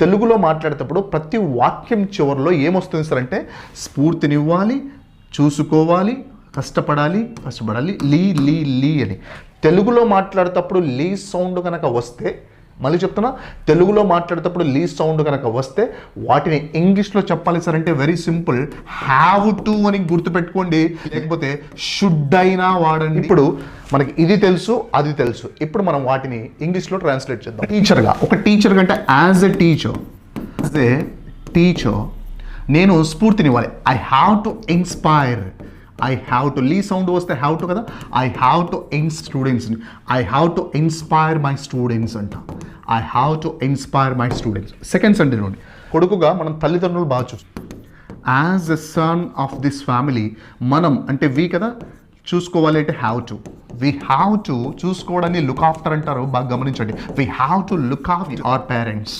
తెలుగులో మాట్లాడేటప్పుడు ప్రతి వాక్యం చివరిలో ఏమొస్తుంది సార్ అంటే స్ఫూర్తినివ్వాలి చూసుకోవాలి కష్టపడాలి కష్టపడాలి లీ లీ లీ అని. తెలుగులో మాట్లాడేటప్పుడు లీ సౌండ్ కనుక వస్తే మళ్ళీ చెప్తున్నా తెలుగులో మాట్లాడేటప్పుడు లీ సౌండ్ కనుక వస్తే వాటిని ఇంగ్లీష్లో చెప్పాలి సార్ అంటే వెరీ సింపుల్ హ్యావ్ టు అని గుర్తుపెట్టుకోండి. లేకపోతే షుడ్ అయినా వాడండి. ఇప్పుడు మనకి ఇది తెలుసు అది తెలుసు. ఇప్పుడు మనం వాటిని ఇంగ్లీష్లో ట్రాన్స్లేట్ చేద్దాం. టీచర్గా ఒక టీచర్ కంటే as a teacher as a teacher నేను స్ఫూర్తినివ్వాలి I have to inspire I have to Lee sound వస్తే హ్యావ్ టు కదా? ఐ హ్యావ్ టు ఇన్ స్టూడెంట్స్ని I have to inspire my students అంట. I have to inspire my students second Sunday నుండి కొడుకుగా మనం తల్లిదండ్రులు బాగా చూస్తాం. As a son of this family మనం అంటే వీ కదా చూసుకోవాలి అంటే have to we have to చూసుకోవడాన్ని look after అంటారు బాగా గమనించండి. We have to look after our parents